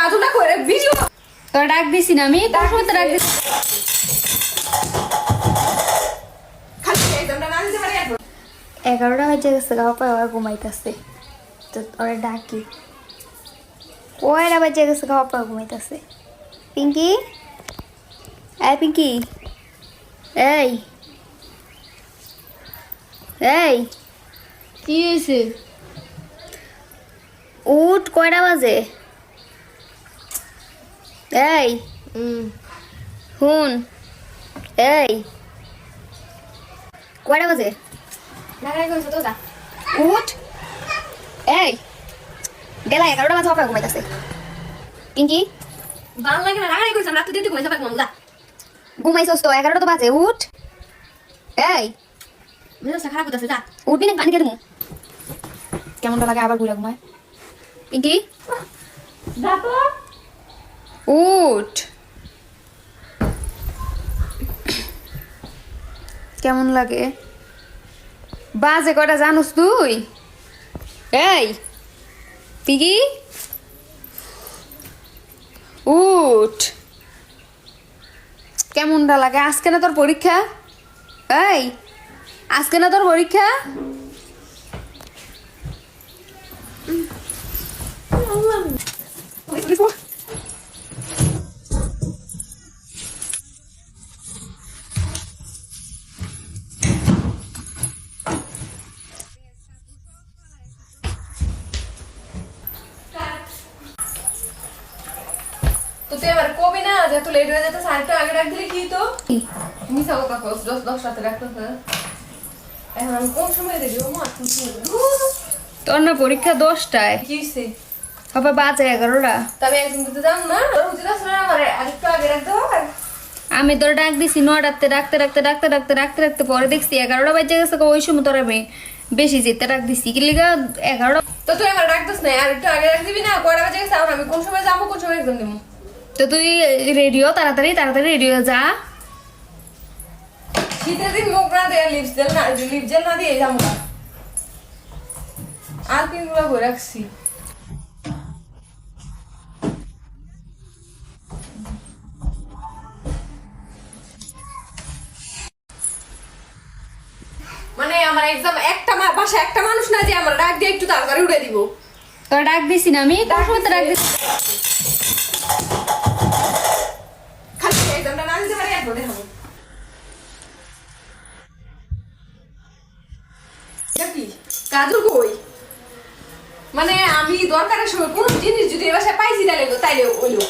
কাজুটা করে ভিডিও। তোর ডাক দিছি না আমি তোর ডাক দিছি। এগারোটা বাজে গেছে গা পায় ওরা ঘুমাইতেছে। তো ওরা ডাকি। কয়টা বাজে গেছে গা পায় ঘুমাইতেছে। পিঙ্কি? এই পিঙ্কি। এই। এই। কি হয়েছে উঠ কয়টা বাজে? এই হুন এই। কয়টা বাজে? তো যা। উঠ। এই বেলা এগারোটা বাজে অপায় ঘুমাইতেছে। পিঙ্কি? ভালো লাগে না লাগাই কইছো রাতে দিতে কইছো পাক মামলা ঘুমাইছস তো এগারোটা তো বাজে উঠ। এই। মেজাজটা খারাপ হইতাছে যা। উঠবি না পানি খেয়ে দেবো কেমনটা লাগে আবার ঘুরে ঘুমায়? পিঙ্কি? দেখো উঠ। কেমন লাগে? বাজে কটা জানোস তুই? এই, পিগি। উঠ। কেমনটা লাগে? আজকে না তোর পরীক্ষা? এই, আজকে না তোর পরীক্ষা? তো তুই এবার কবি না? যে তুই লেট হয়ে যেতে সাড়ে আগে দিলে কি তো? মিশা কথা কস দশ দশ রাতে রাখতে এখন আমি কোন সময় দেবি ও মা কোন সময় তোর না পরীক্ষা দশটায়। কি হইছে? হবে বাজে এগারোটা। তবে একদিন দিতে যাম না। তোর আছে না আমার আরেকটু আগে রাখতে হবে। আমি তোর ডাক দিছি নটাতে ডাকতে ডাকতে ডাকতে ডাকতে ডাকতে ডাকতে পরে দেখছি এগারোটা বাজে গেছে ওই সময় তোর আমি বেশি যেতে ডাক দিছি। কি লিগা এগারোটা তো তুই আমার ডাকতেস না আর একটু আগে রাখ দিবি না? কয়টা বাজে গেছে? এখন আমি কোন সময় যাব? কোন সময় একদম দেবো তো তুই রেডিও তাড়াতাড়ি তাড়াতাড়ি রেডিও যা। শীতের দিন মুখ না দিয়ে লিপস জেল না লিপ জেল না দিয়ে যাব না আর রাখছি। মানে আমার এক্সাম একটা বাসা একটা মানুষ না যে আমার ডাক দিয়ে একটু তাড়াতাড়ি উড়ে দিব। তোর ডাক দিছি না আমি? ডাক দিছি। এক্সামটা না দিতে পারি একবার হবে কাজু কই? মানে আমি দরকারের সময় কোনো জিনিস যদি এবার বাসায় পাইছি তাহলে তাইলে ওইলো